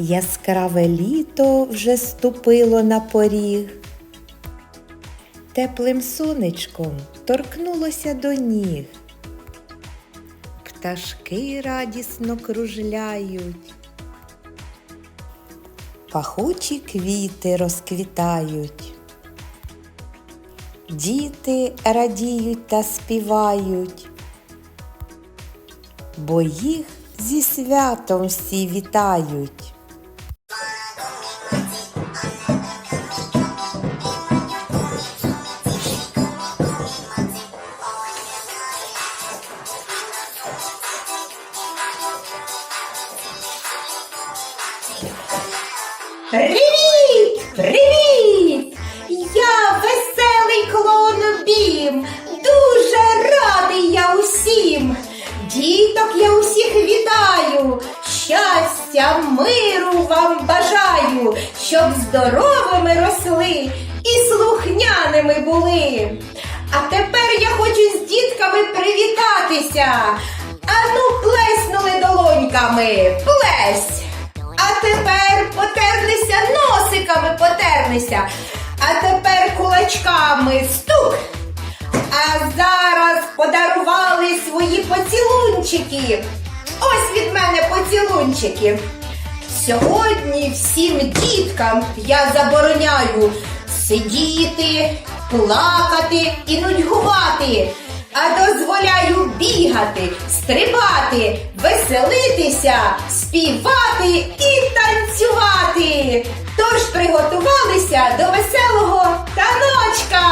Яскраве літо вже ступило на поріг. Теплим сонечком торкнулося до ніг. Пташки радісно кружляють. Пахучі квіти розквітають. Діти радіють та співають, бо їх зі святом всі вітають. Привіт! Привіт! Я веселий клоун Бім. Дуже радий я усім. Діток я усіх вітаю. Щастя, миру вам бажаю, щоб здоровими росли і слухняними були. А тепер я хочу з дітками привітатися. Ану, плеснули долоньками. Плесь! Тепер потерлися носиками потерлися. А тепер кулачками стук. А зараз подарували свої поцілунчики. Ось від мене поцілунчики. Сьогодні всім діткам я забороняю сидіти, плакати і нудьгувати, а дозволяю бігати, стрибати, веселитися, співати і танцювати. Тож приготувалися до веселого таночка.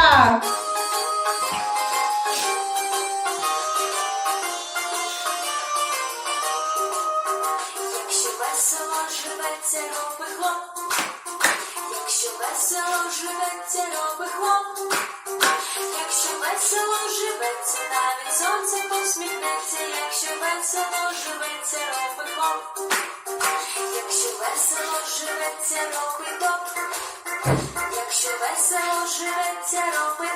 Якщо весело живеться, роби хлоп. Якщо весело живеться, роби хлоп. Якщо весело живеться, весело живеться, роби. Якщо весело живеться, роби. Якщо весело живеться, роби.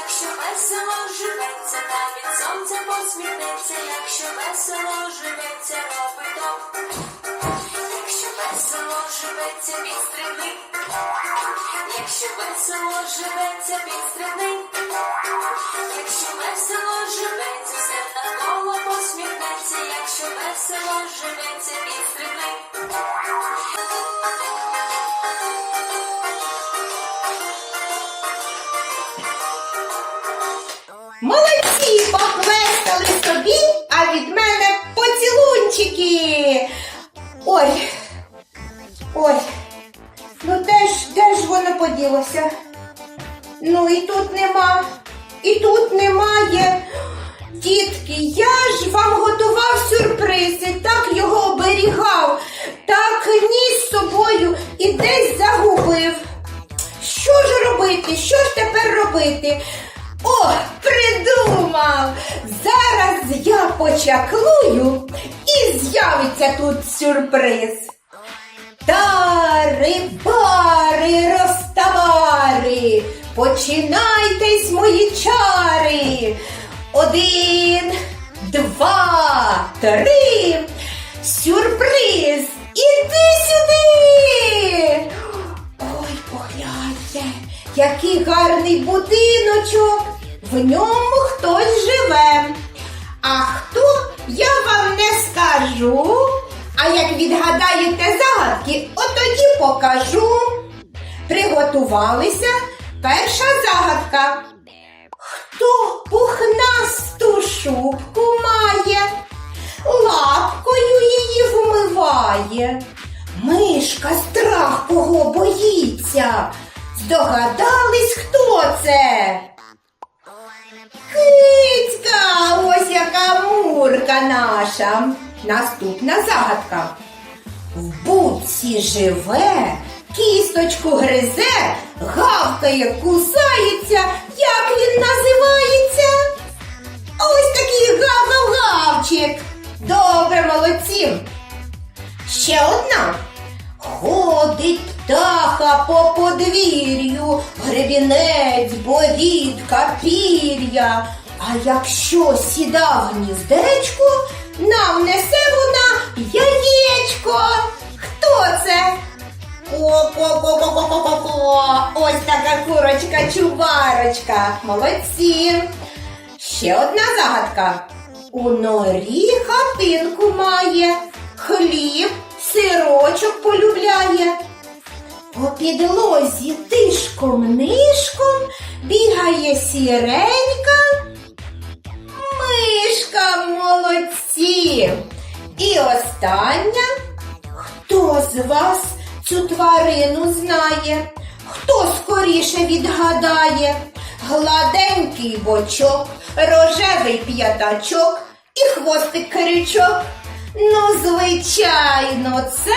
Якщо весело живеться, навіть сонце посміхнеться, якщо весело живеться, роби. Якщо весело живеться, підстрибни. Якщо весело живеться, підстрибни. Якщо весело живеться, якщо весело живеться, підстрибни. Молодці, поплескали собі, а від мене поцілунчики. Ой, ой, ну де ж, де ж воно поділося? Ну і тут нема, і тут немає. Дітки, я ж вам готував сюрприз і так його оберігав, так ніс з собою і десь загубив. Що ж робити? Що ж тепер робити? О, придумав! Зараз я почаклую і з'явиться тут сюрприз. Тари, бари, розтавари, починайтесь мої чари. Один, два, три. Сюрприз! Іди сюди! Ой, погляньте, який гарний будиночок. В ньому хтось живе. А хто я вам не скажу. А як відгадаєте загадки, от тоді покажу. Приготувалися. Перша загадка. Шубку має, лапкою її вмиває. Мишка страхового боїться. Здогадались, хто це? Кицька, ось яка мурка наша. Наступна загадка. В будці живе, кісточку гризе, гавкає, кусається. Як він називається? Ось такий гав-гав-гавчик. Добре, молодці. Ще одна. Ходить птаха по подвір'ю, гребінець, борідка, пір'я. А якщо сіда в гніздечко, нам несе вона Яєчко! Хто це? О-ко-ко-ко-ко-ко-ко! Ось така курочка чубарочка. Молодці. Ще одна загадка. У норі хатинку має, хліб, сирочок полюбляє. По підлозі тишком-нишком бігає сіренька. Мишка молодці. І остання. Хто з вас цю тварину знає? Хто скоріше відгадає? Гладенький бочок, рожевий п'ятачок і хвостик крючок. Ну, звичайно, це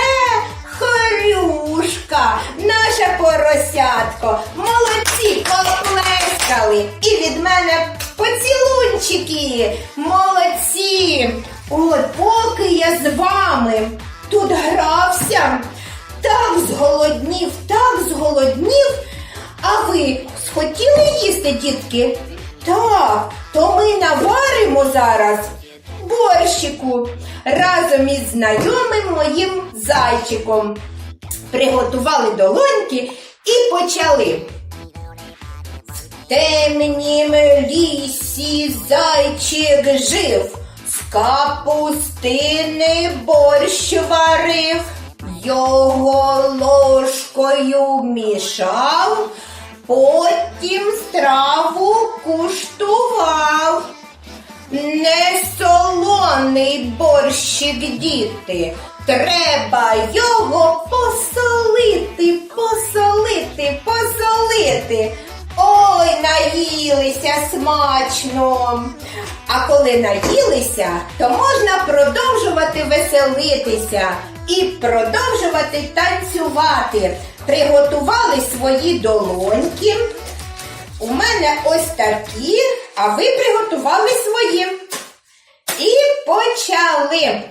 Хорюшка, наша поросятко. Молодці, поплескали. І від мене поцілунчики. Молодці. От поки я з вами тут грався, так зголоднів, так зголоднів. А ви схотіли їсти, дітки? Так, то ми наваримо зараз борщику разом із знайомим моїм зайчиком. Приготували долоньки і почали. В темнім лісі зайчик жив, з капустини борщ варив, його ложкою мішав, потім страву куштував. Не солоний борщик, діти, треба його посолити, посолити, посолити. Ой, наїлися смачно. А коли наїлися, то можна продовжувати веселитися і продовжувати танцювати. Приготували свої долоньки. У мене ось такі, а ви приготували свої. І почали.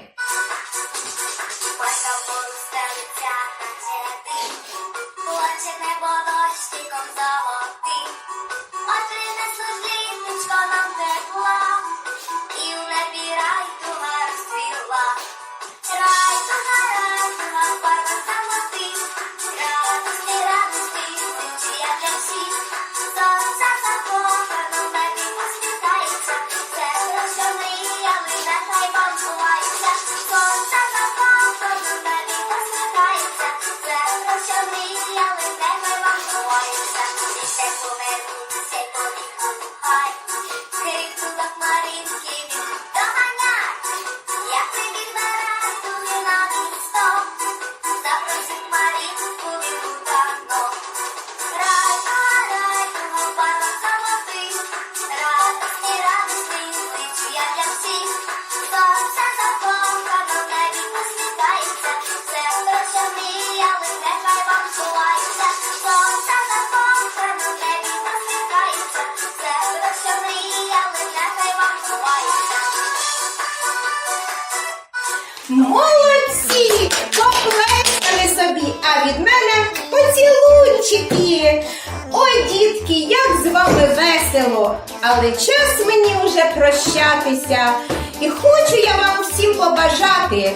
Дітки, як з вами весело! Але час мені уже прощатися. І хочу я вам всім побажати.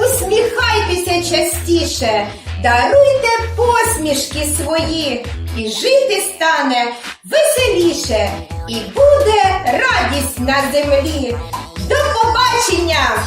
Усміхайтеся частіше, даруйте посмішки свої, і жити стане веселіше, і буде радість на землі. До побачення!